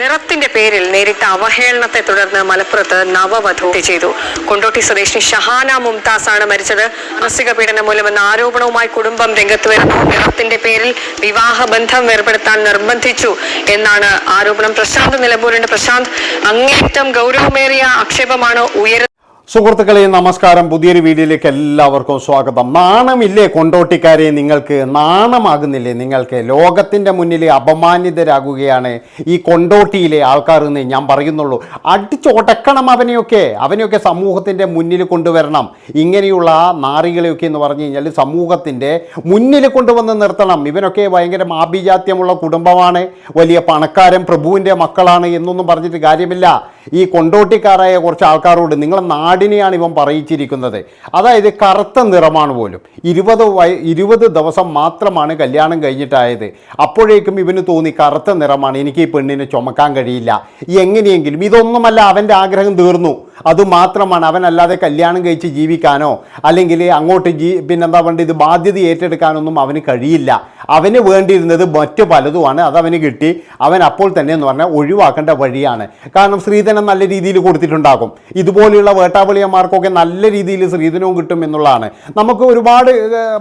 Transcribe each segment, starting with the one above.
നിറത്തിന്റെ പേരിൽ നേരിട്ട അവഹേളനത്തെ തുടർന്ന് മലപ്പുറത്ത് നവവധു ചെയ്തു. കൊണ്ടോട്ടി സ്വദേശിനി ഷഹാന മുംതാസ് ആണ് മരിച്ചത്. മാനസിക പീഡനം മൂലമെന്ന ആരോപണവുമായി കുടുംബം രംഗത്ത് വരുന്നു. നിറത്തിന്റെ പേരിൽ വിവാഹ ബന്ധം വേർപെടുത്താൻ നിർബന്ധിച്ചു എന്നാണ് ആരോപണം. പ്രശാന്ത് നിലമ്പൂരിന്റെ പ്രശാന്ത് അങ്ങേറ്റം ഗൗരവമേറിയ ആക്ഷേപമാണ് ഉയരുന്നത്. സുഹൃത്തുക്കളെ നമസ്കാരം. പുതിയൊരു വീഡിയോയിലേക്ക് എല്ലാവർക്കും സ്വാഗതം. നാണമില്ലേ കൊണ്ടോട്ടിക്കാരെ? നിങ്ങൾക്ക് നാണമാകുന്നില്ലേ? നിങ്ങൾക്ക് ലോകത്തിന്റെ മുന്നിൽ അപമാനിതരാകുകയാണ് ഈ കൊണ്ടോട്ടിയിലെ ആൾക്കാർ എന്ന് ഞാൻ പറയുന്നുള്ളൂ. അടിച്ചൊടക്കണം അവനെയൊക്കെ. അവനെയൊക്കെ സമൂഹത്തിന്റെ മുന്നിൽ കൊണ്ടുവരണം. ഇങ്ങനെയുള്ള നാറികളെയൊക്കെ എന്ന് പറഞ്ഞു കഴിഞ്ഞാൽ സമൂഹത്തിന്റെ മുന്നിൽ കൊണ്ടുവന്ന് നിർത്തണം. ഇവനൊക്കെ ഭയങ്കര ആഭിജാത്യമുള്ള കുടുംബമാണ്. വലിയ പണക്കാരൻ പ്രഭുവിന്റെ മക്കളാണ് എന്നൊന്നും പറഞ്ഞിട്ട് കാര്യമില്ല. ഈ കൊണ്ടോട്ടിക്കാരായ കുറച്ച് ആൾക്കാരോട് നിങ്ങളെ നാടിനെയാണ് ഇവൻ പറയിച്ചിരിക്കുന്നത്. അതായത് കറുത്ത നിറമാണ് പോലും. ഇരുപത് വയ ഇരുപത് ദിവസം മാത്രമാണ് കല്യാണം കഴിഞ്ഞിട്ടായത്. അപ്പോഴേക്കും ഇവന് തോന്നി കറുത്ത നിറമാണ്. എനിക്ക് ഈ പെണ്ണിനെ ചുമക്കാൻ കഴിയില്ല. എങ്ങനെയെങ്കിലും ഇതൊന്നുമല്ല അവന്റെ ആഗ്രഹം തീർന്നു. അതുമാത്രമാണ് അവനല്ലാതെ കല്യാണം കഴിച്ച് ജീവിക്കാനോ അല്ലെങ്കിൽ അങ്ങോട്ട് ജീ പിന്നെന്താ പറയുക ഇത് ബാധ്യത ഏറ്റെടുക്കാനൊന്നും അവന് കഴിയില്ല. അവന് വേണ്ടിയിരുന്നത് മറ്റു പലതുമാണ് അതവന് കിട്ടി. അവൻ അപ്പോൾ തന്നെ എന്ന് പറഞ്ഞാൽ ഒഴിവാക്കേണ്ട വഴിയാണ്. കാരണം സ്ത്രീധനം നല്ല രീതിയിൽ കൊടുത്തിട്ടുണ്ടാകും. ഇതുപോലെയുള്ള വേട്ടാവളിയന്മാർക്കൊക്കെ നല്ല രീതിയിൽ സ്ത്രീധനവും കിട്ടും എന്നുള്ളതാണ്. നമുക്ക് ഒരുപാട്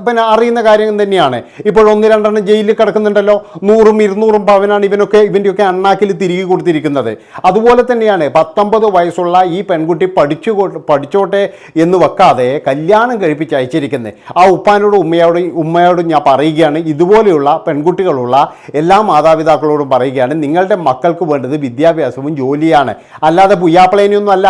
പിന്നെ അറിയുന്ന കാര്യം തന്നെയാണ്. ഇപ്പോൾ ഒന്ന് രണ്ടെണ്ണം ജയിലിൽ കിടക്കുന്നുണ്ടല്ലോ. നൂറും ഇരുന്നൂറും പവനാണ് ഇവനൊക്കെ ഇവന്റെയൊക്കെ അണ്ണാക്കിൽ തിരികെ കൊടുത്തിരിക്കുന്നത്. അതുപോലെ തന്നെയാണ് പത്തൊമ്പത് വയസ്സുള്ള ഈ പെൺകുട്ടി പഠിച്ചു പഠിച്ചോട്ടെ എന്ന് വെക്കാതെ കല്യാണം കഴിപ്പിച്ച് അയച്ചിരിക്കുന്നത് ആ ഉപ്പാനോടും ഉമ്മയോടും ഉമ്മയോടും ഞാൻ പറയുകയാണ് ഇതുപോലെയുള്ള പെൺകുട്ടികളുള്ള എല്ലാ മാതാപിതാക്കളോടും പറയുകയാണ് നിങ്ങളുടെ മക്കൾക്ക് വേണ്ടത് വിദ്യാഭ്യാസവും ജോലിയാണ്. അല്ലാതെ പുയ്യാപ്പിളേനെയൊന്നും അല്ല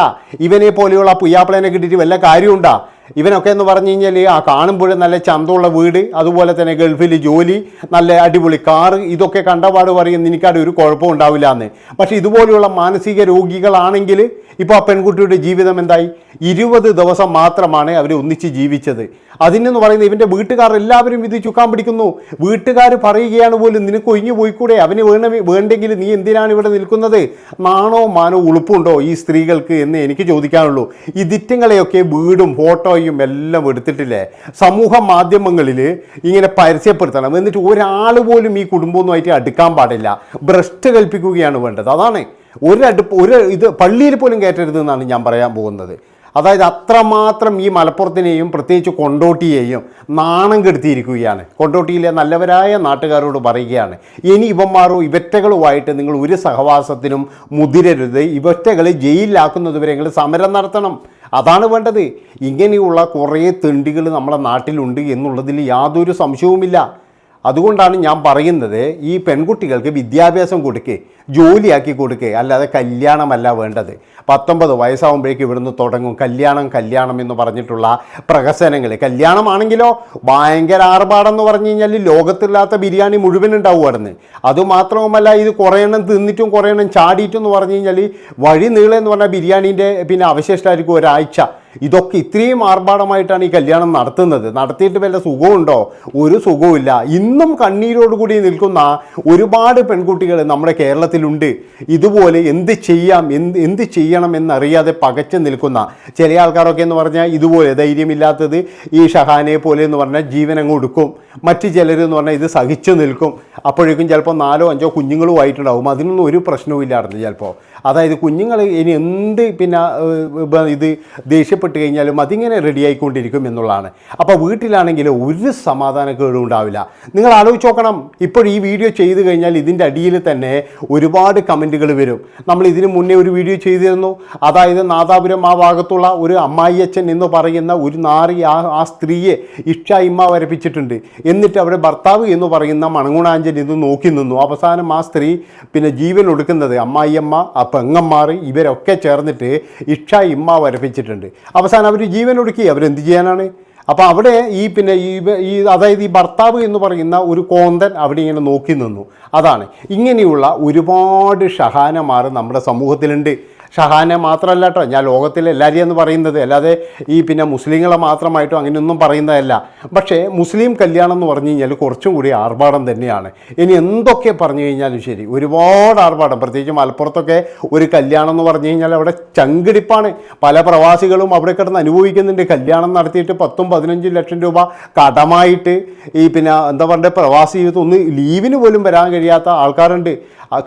ഇവനെ പോലെയുള്ള പുയ്യാപ്പിളേനെ കിട്ടിയിട്ട് വല്ല കാര്യമുണ്ടാ? ഇവനൊക്കെ എന്ന് പറഞ്ഞു കഴിഞ്ഞാൽ ആ കാണുമ്പോഴും നല്ല ചന്തമുള്ള വീട് അതുപോലെ തന്നെ ഗൾഫിൽ ജോലി നല്ല അടിപൊളി കാറ് ഇതൊക്കെ കണ്ടപാട് പറയും എനിക്കവിടെ ഒരു കുഴപ്പം ഉണ്ടാവില്ല എന്ന് പക്ഷേ ഇതുപോലെയുള്ള മാനസിക രോഗികളാണെങ്കിൽ ഇപ്പോൾ ആ പെൺകുട്ടിയുടെ ജീവിതം എന്തായി? ഇരുപത് ദിവസം മാത്രമാണ് അവർ ഒന്നിച്ച് ജീവിച്ചത്. അതിനെന്ന് പറയുന്നത് ഇവന്റെ വീട്ടുകാർ എല്ലാവരും ഇത് ചുക്കാൻ പിടിക്കുന്നു. വീട്ടുകാർ പറയുകയാണ് പോലും നിനക്ക് ഒഴിഞ്ഞു പോയിക്കൂടെ? അവന് വേണ വേണ്ടെങ്കിൽ നീ എന്തിനാണ് ഇവിടെ നിൽക്കുന്നത്? നാണോ മാനോ ഉളുപ്പുണ്ടോ ഈ സ്ത്രീകൾക്ക് എന്ന് എനിക്ക് ചോദിക്കാനുള്ളൂ. ഈ ദിറ്റങ്ങളെയൊക്കെ വീടും ഫോട്ടോയും എല്ലാം എടുത്തിട്ടില്ലേ? സമൂഹ മാധ്യമങ്ങളിൽ ഇങ്ങനെ പരസ്യപ്പെടുത്തണം. എന്നിട്ട് ഒരാൾ പോലും ഈ കുടുംബമൊന്നുമായിട്ട് അടുക്കാൻ പാടില്ല. ഭ്രഷ്ട് കൽപ്പിക്കുകയാണ് വേണ്ടത്. അതാണ്. ഒരു അടുപ്പ് ഒരു ഇത് പള്ളിയിൽ പോലും കയറ്റരുത് എന്നാണ് ഞാൻ പറയാൻ പോകുന്നത്. അതായത് അത്രമാത്രം ഈ മലപ്പുറത്തിനെയും പ്രത്യേകിച്ച് കൊണ്ടോട്ടിയെയും നാണം കെടുത്തിയിരിക്കുകയാണ്. കൊണ്ടോട്ടിയിലെ നല്ലവരായ നാട്ടുകാരോട് പറയുകയാണ് ഇനി ഇവന്മാരോ ഇവറ്റകളുമായിട്ട് നിങ്ങൾ ഒരു സഹവാസത്തിനും മുതിരരുത്. ഇവറ്റകളെ ജയിലിലാക്കുന്നതുവരെ നിങ്ങൾ സമരം നടത്തണം. അതാണ് വേണ്ടത്. ഇങ്ങനെയുള്ള കുറേ തെണ്ടികൾ നമ്മുടെ നാട്ടിലുണ്ട് എന്നുള്ളതിൽ യാതൊരു സംശയവുമില്ല. അതുകൊണ്ടാണ് ഞാൻ പറയുന്നത് ഈ പെൺകുട്ടികൾക്ക് വിദ്യാഭ്യാസം കൊടുക്കുക ജോലിയാക്കി കൊടുക്കുക അല്ലാതെ കല്യാണമല്ല വേണ്ടത്. പത്തൊമ്പത് വയസ്സാകുമ്പോഴേക്ക് ഇവിടുന്ന് തുടങ്ങും. കല്യാണം കല്യാണം എന്ന് പറഞ്ഞിട്ടുള്ള പ്രഹസനങ്ങൾ. കല്യാണമാണെങ്കിലോ ഭയങ്കര ആർഭാടെന്ന് പറഞ്ഞു കഴിഞ്ഞാൽ ലോകത്തില്ലാത്ത ബിരിയാണി മുഴുവൻ ഉണ്ടാവും അവിടുന്ന്. അതുമാത്രവുമല്ല ഇത് കുറേ എണ്ണം തിന്നിട്ടും കുറേ എണ്ണം ചാടിയിട്ടും എന്ന് പറഞ്ഞു കഴിഞ്ഞാൽ വഴി നീളെന്ന് പറഞ്ഞാൽ ബിരിയാണീന്റെ പിന്നെ അവശിഷ്ടമായിരിക്കും ഒരാഴ്ച. ഇതൊക്കെ ഇത്രയും ആർഭാടമായിട്ടാണ് ഈ കല്യാണം നടത്തുന്നത്. നടത്തിയിട്ട് വല്ല സുഖമുണ്ടോ? ഒരു സുഖവുമില്ല. ഇന്നും കണ്ണീരോടുകൂടി നിൽക്കുന്ന ഒരുപാട് പെൺകുട്ടികൾ നമ്മുടെ കേരളത്തിലുണ്ട്. ഇതുപോലെ എന്ത് ചെയ്യാം? എന്ത് എന്ത് ചെയ്യണം എന്നറിയാതെ പകച്ചു നിൽക്കുന്ന ചില ആൾക്കാരൊക്കെ എന്ന് പറഞ്ഞാൽ ഇതുപോലെ ധൈര്യമില്ലാത്തത് ഈ ഷഹാനെ പോലെ എന്ന് പറഞ്ഞാൽ ജീവൻ അങ്ങ് കൊടുക്കും മറ്റ് ചിലർ എന്ന് പറഞ്ഞാൽ ഇത് സഹിച്ചു നിൽക്കും. അപ്പോഴേക്കും ചിലപ്പോൾ നാലോ അഞ്ചോ കുഞ്ഞുങ്ങളും ആയിട്ടുണ്ടാവും അതിനൊന്നും ഒരു പ്രശ്നവും ഇല്ലായിരുന്നു ചിലപ്പോൾ അതായത് കുഞ്ഞുങ്ങൾ ഇനി എന്ത് പിന്നെ ഇത് ദേഷ്യപ്പെട്ട് കഴിഞ്ഞാലും അതിങ്ങനെ റെഡി ആയിക്കൊണ്ടിരിക്കും എന്നുള്ളതാണ്. അപ്പോൾ വീട്ടിലാണെങ്കിൽ ഒരു സമാധാനക്കേടും ഉണ്ടാവില്ല. നിങ്ങൾ ആലോചിച്ച് നോക്കണം. ഇപ്പോൾ ഈ വീഡിയോ ചെയ്ത് കഴിഞ്ഞാൽ ഇതിന്റെ അടിയിൽ തന്നെ ഒരുപാട് കമന്റുകൾ വരും. നമ്മൾ ഇതിന് മുന്നേ ഒരു വീഡിയോ ചെയ്തിരുന്നു. അതായത് നാദാപുരം ആ ഭാഗത്തുള്ള ഒരു അമ്മായിയച്ഛൻ എന്ന് പറയുന്ന ഒരു നാറി ആ ആ സ്ത്രീയെ ഇഷ്ടായിമ്മ വരപ്പിച്ചിട്ടുണ്ട്. എന്നിട്ട് അവിടെ ഭർത്താവ് എന്ന് പറയുന്ന മണങ്ങുണാഞ്ചൻ ഇത് നോക്കി നിന്നു. അവസാനം ആ സ്ത്രീ പിന്നെ ജീവൻ ഒടുക്കുന്നത് അമ്മായിയമ്മ ആ പെങ്ങന്മാർ ഇവരൊക്കെ ചേർന്നിട്ട് ഇഷ ഇമ്മ വരപ്പിച്ചിട്ടുണ്ട്. അവസാനം അവർ ജീവൻ ഒടുക്കി. അവരെന്ത് ചെയ്യാനാണ്? അപ്പോൾ അവിടെ ഈ പിന്നെ ഈ ഈ അതായത് ഈ ഭർത്താവ് എന്ന് പറയുന്ന ഒരു കോന്തൻ അവിടെ ഇങ്ങനെ നോക്കി നിന്നു. അതാണ്. ഇങ്ങനെയുള്ള ഒരുപാട് ഷഹാനമാർ നമ്മുടെ സമൂഹത്തിലുണ്ട്. ഷഹാനെ മാത്രമല്ല കേട്ടോ ഞാൻ ലോകത്തിലെ എല്ലാവരെയും എന്ന് പറയുന്നത്. അല്ലാതെ ഈ പിന്നെ മുസ്ലിങ്ങളെ മാത്രമായിട്ടും അങ്ങനെയൊന്നും പറയുന്നതല്ല. പക്ഷേ മുസ്ലിം കല്യാണം എന്ന് പറഞ്ഞു കഴിഞ്ഞാൽ കുറച്ചും കൂടി ആർഭാടം തന്നെയാണ്. ഇനി എന്തൊക്കെ പറഞ്ഞു കഴിഞ്ഞാലും ശരി. ഒരുപാട് ആർഭാടം. പ്രത്യേകിച്ച് മലപ്പുറത്തൊക്കെ ഒരു കല്യാണം എന്ന് പറഞ്ഞു കഴിഞ്ഞാൽ അവിടെ ചങ്കിടിപ്പാണ്. പല പ്രവാസികളും അവിടെ കിടന്ന് അനുഭവിക്കുന്നുണ്ട്. കല്യാണം നടത്തിയിട്ട് പത്തും പതിനഞ്ചും ലക്ഷം രൂപ കടമായിട്ട് ഈ പിന്നെ എന്താ പറയുക പ്രവാസി ജീവിതം ഒന്ന് ലീവിന് പോലും വരാൻ കഴിയാത്ത ആൾക്കാരുണ്ട്.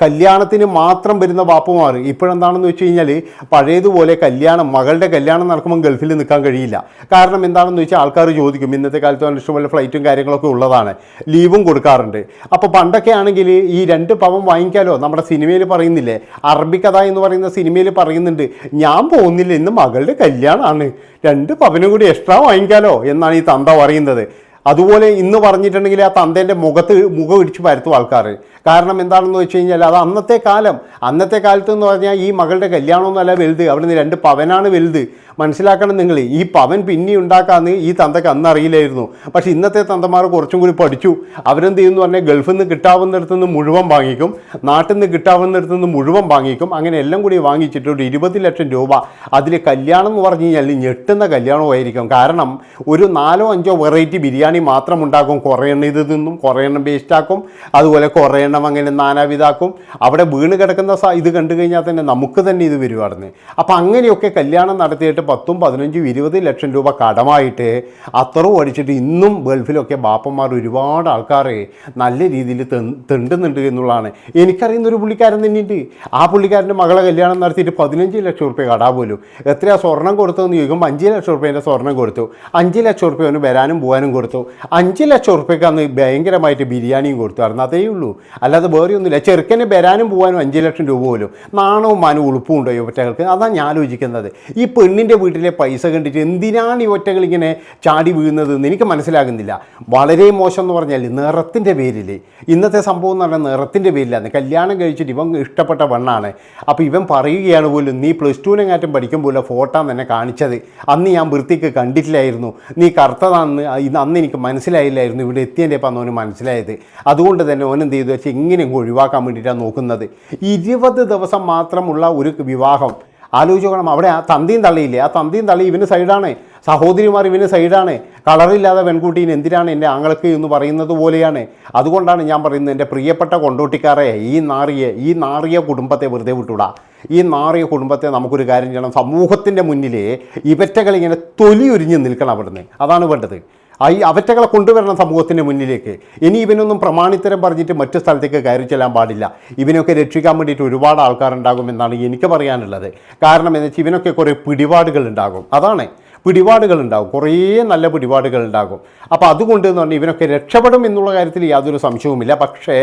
കല്യാണത്തിന് മാത്രം വരുന്ന വാപ്പുമാർ ഇപ്പോഴെന്താണെന്ന് വെച്ച് കഴിഞ്ഞാൽ പഴയതുപോലെ കല്യാണം മകളുടെ കല്യാണം നടക്കുമ്പോൾ ഗൾഫിൽ നിൽക്കാൻ കഴിയില്ല. കാരണം എന്താണെന്ന് വെച്ചാൽ ആൾക്കാർ ചോദിക്കും ഇന്നത്തെ കാലത്ത് ഇഷ്ടംപോലെ ഫ്ലൈറ്റും കാര്യങ്ങളൊക്കെ ഉള്ളതാണ്. ലീവും കൊടുക്കാറുണ്ട്. അപ്പോൾ പണ്ടൊക്കെ ആണെങ്കിൽ ഈ രണ്ട് പവം വാങ്ങിക്കാലോ? നമ്മുടെ സിനിമയിൽ പറയുന്നില്ലേ അറബിക്കഥ എന്ന് പറയുന്ന സിനിമയിൽ പറയുന്നുണ്ട് ഞാൻ പോകുന്നില്ല ഇന്ന് മകളുടെ കല്യാണമാണ് രണ്ട് പവനും കൂടി എക്സ്ട്രാ വാങ്ങിക്കാലോ? എന്നാണ് ഈ തന്ത പറയുന്നത്. അതുപോലെ ഇന്ന് പറഞ്ഞിട്ടുണ്ടെങ്കിൽ ആ തന്തേന്റെ മുഖത്ത് മുഖം ഇടിച്ച് പരത്തും ആൾക്കാർ. കാരണം എന്താണെന്ന് വെച്ച് കഴിഞ്ഞാൽ അത് അന്നത്തെ കാലം. അന്നത്തെ കാലത്ത് എന്ന് പറഞ്ഞാൽ ഈ മകളുടെ കല്യാണമൊന്നുമല്ല വലുത്. അവിടെ നിന്ന് രണ്ട് പവനാണ് വലുത്. മനസ്സിലാക്കണം നിങ്ങൾ. ഈ പവൻ പിന്നെ ഉണ്ടാക്കാമെന്ന് ഈ തന്തക്ക് അന്ന് അറിയില്ലായിരുന്നു. പക്ഷേ ഇന്നത്തെ തന്തമാർ കുറച്ചും കൂടി പഠിച്ചു. അവരെന്ത് ചെയ്യുന്നു പറഞ്ഞാൽ ഗൾഫിൽ നിന്ന് കിട്ടാവുന്നിടത്തു നിന്ന് മുഴുവൻ വാങ്ങിക്കും. നാട്ടിൽ നിന്ന് കിട്ടാവുന്നിടത്തു നിന്ന് മുഴുവൻ വാങ്ങിക്കും. അങ്ങനെ എല്ലാം കൂടി വാങ്ങിച്ചിട്ട് ഒരു ഇരുപത് ലക്ഷം രൂപ അതിൽ കല്യാണം എന്ന് പറഞ്ഞു കഴിഞ്ഞാൽ ഞെട്ടുന്ന കല്യാണമായിരിക്കും. കാരണം ഒരു നാലോ അഞ്ചോ വെറൈറ്റി ബിരിയാണി മാത്രം ഉണ്ടാക്കും കുറേ എണ്ണം ഇത് തിന്നും കുറേ എണ്ണം വേസ്റ്റാക്കും അതുപോലെ കുറേ എണ്ണം അങ്ങനെ നാനാവിധാക്കും. അവിടെ വീണ് കിടക്കുന്ന ഇത് കണ്ടു കഴിഞ്ഞാൽ തന്നെ നമുക്ക് തന്നെ ഇത് വരുവായിരുന്നു അപ്പം അങ്ങനെയൊക്കെ കല്യാണം നടത്തിയിട്ട് പത്തും പതിനഞ്ചും ഇരുപത് ലക്ഷം രൂപ കടമായിട്ട് അത്രയും അടിച്ചിട്ട് ഇന്നും ഗൾഫിലൊക്കെ ബാപ്പന്മാർ ഒരുപാട് ആൾക്കാർ നല്ല രീതിയിൽ തെണ്ടുന്നുണ്ട് എന്നുള്ളതാണ്. എനിക്കറിയുന്ന ഒരു പുള്ളിക്കാരൻ തന്നെയുണ്ട്. ആ പുള്ളിക്കാരന്റെ മകളെ കല്യാണം നടത്തിയിട്ട് പതിനഞ്ച് ലക്ഷം റുപ്യ കടാ പോലും. എത്രയാ സ്വർണം കൊടുത്തതെന്ന് ചോദിക്കുമ്പോൾ അഞ്ച് ലക്ഷം റുപ്യേന്റെ സ്വർണം കൊടുത്തു. അഞ്ച് ലക്ഷം റുപ്യ അവന് വരാനും പോകാനും കൊടുത്തു. അഞ്ച് ലക്ഷം ഉറുപ്പ്യക്ക് അന്ന് ഭയങ്കരമായിട്ട് ബിരിയാണിയും കൊടുത്തായിരുന്നു അതേ ഉള്ളൂ. അല്ലാതെ വേറെ ഒന്നുമില്ല. ചെറുക്കനെ വരാനും പോകാനും അഞ്ച് ലക്ഷം രൂപ പോലും. നാണവും മാനവും ഉളുപ്പും ഉണ്ടോ ഈ ഒറ്റകൾക്ക്? അതാണ് ഞാൻ ആലോചിക്കുന്നത്. ഈ പെണ്ണിന്റെ വീട്ടിലെ പൈസ കണ്ടിട്ട് എന്തിനാണ് ഈ ഒറ്റകൾ ഇങ്ങനെ ചാടി വീഴുന്നത് എന്ന് എനിക്ക് മനസ്സിലാകുന്നില്ല. വളരെ മോശം എന്ന് പറഞ്ഞാൽ നിറത്തിന്റെ പേരിൽ ഇന്നത്തെ സംഭവം എന്ന് പറഞ്ഞാൽ നിറത്തിന്റെ പേരിലാണ്. കല്യാണം കഴിച്ചിട്ട് ഇവൻ ഇഷ്ടപ്പെട്ട പെണ്ണാണ്. അപ്പോൾ ഇവൻ പറയുകയാണ് പോലും നീ പ്ലസ് ടുവിനെങ്ങാറ്റും പഠിക്കുമ്പോൾ ഫോട്ടോ തന്നെ കാണിച്ചത്. അന്ന് ഞാൻ വൃത്തിക്ക് കണ്ടിട്ടില്ലായിരുന്നു. നീ കറുത്തതാണെന്ന് അന്ന് എനിക്ക് മനസ്സിലായില്ലായിരുന്നു. ഇവിടെ എത്തിയതിന്റെ അപ്പം അവന് മനസ്സിലായത്. അതുകൊണ്ട് തന്നെ ഓൻ എന്ത് ചെയ്തു? വെച്ചാൽ ഇങ്ങനെ ഒഴിവാക്കാൻ വേണ്ടിയിട്ടാണ് നോക്കുന്നത്. ഇരുപത് ദിവസം മാത്രമുള്ള ഒരു വിവാഹം. ആലോചിക്കണം അവിടെ ആ തന്തിയും തള്ളിയില്ലേ? ആ തന്തിയും തള്ളി ഇവന് സൈഡാണ്. സഹോദരിമാർ ഇവന് സൈഡാണ്. കളറില്ലാതെ പെൺകുട്ടീന് എന്തിനാണ് എന്റെ ആങ്ങൾക്ക് എന്ന് പറയുന്നത് പോലെയാണ്. അതുകൊണ്ടാണ് ഞാൻ പറയുന്നത് എന്റെ പ്രിയപ്പെട്ട കൊണ്ടോട്ടിക്കാരെ ഈ നാറിയെ ഈ നാറിയ കുടുംബത്തെ വെറുതെ വിട്ടുവിടാം. ഈ നാറിയ കുടുംബത്തെ നമുക്കൊരു കാര്യം ചെയ്യണം. സമൂഹത്തിന്റെ മുന്നിലേ ഇവറ്റകൾ ഇങ്ങനെ തൊലി ഉരിഞ്ഞ് നിൽക്കണം അവിടുന്ന്. അതാണ് വേണ്ടത്. ഈ അവറ്റകളെ കൊണ്ടുവരണം സമൂഹത്തിന്റെ മുന്നിലേക്ക്. ഇനി ഇവനൊന്നും പ്രമാണിത്തരം പറഞ്ഞിട്ട് മറ്റു സ്ഥലത്തേക്ക് കയറി ചെല്ലാൻ പാടില്ല. ഇവനൊക്കെ രക്ഷിക്കാൻ വേണ്ടിയിട്ട് ഒരുപാട് ആൾക്കാരുണ്ടാകുമെന്നാണ് എനിക്ക് പറയാനുള്ളത്. കാരണം എന്ന് വെച്ചാൽ ഇവനൊക്കെ കുറേ പിടിപാടുകൾ ഉണ്ടാകും. അതാണ് പിടിപാടുകൾ ഉണ്ടാകും കുറേ നല്ല പിടിപാടുകൾ ഉണ്ടാകും അപ്പോൾ അതുകൊണ്ട് എന്ന് പറഞ്ഞാൽ ഇവനൊക്കെ രക്ഷപ്പെടും എന്നുള്ള കാര്യത്തിൽ യാതൊരു സംശയവുമില്ല. പക്ഷേ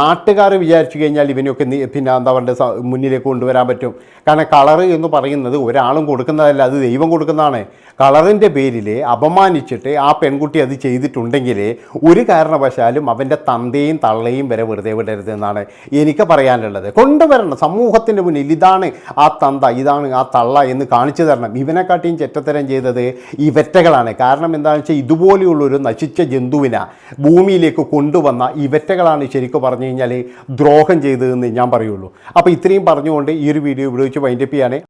നാട്ടുകാർ വിചാരിച്ചു കഴിഞ്ഞാൽ ഇവനൊക്കെ പിന്നെ എന്താ പറയുക മുന്നിലേക്ക് കൊണ്ടുവരാൻ പറ്റും. കാരണം കളർ എന്ന് പറയുന്നത് ഒരാളും കൊടുക്കുന്നതല്ല അത് ദൈവം കൊടുക്കുന്നതാണ്. കളറിന്റെ പേരിൽ അപമാനിച്ചിട്ട് ആ പെൺകുട്ടി അത് ചെയ്തിട്ടുണ്ടെങ്കിൽ ഒരു കാരണവശാലും അവന്റെ തന്തയും തള്ളയും വരെ വെറുതെ വിടരുത് എന്നാണ് എനിക്ക് പറയാനുള്ളത്. കൊണ്ടുവരണം. സമൂഹത്തിന്റെ മുന്നിൽ ഇതാണ് ആ തന്ത ഇതാണ് ആ തള്ള എന്ന് കാണിച്ചു തരണം. ഇവനെക്കാട്ടിയും ചെറ്റത്തരം ചെയ്തത് ഈ വെറ്റകളാണ്. കാരണം എന്താണെന്ന് വെച്ചാൽ ഇതുപോലെയുള്ളൊരു നശിച്ച ജന്തുവിനെ ഭൂമിയിലേക്ക് കൊണ്ടുവന്ന ഈ വെറ്റകളാണ് ശരിക്കും പറഞ്ഞു കഴിഞ്ഞാൽ ദ്രോഹം ചെയ്തതെന്ന് ഞാൻ പറയുള്ളൂ. അപ്പോൾ ഇത്രയും പറഞ്ഞുകൊണ്ട് ഈ ഒരു വീഡിയോ വെച്ച് വൈൻഡപ്പ് ചെയ്യാണ്.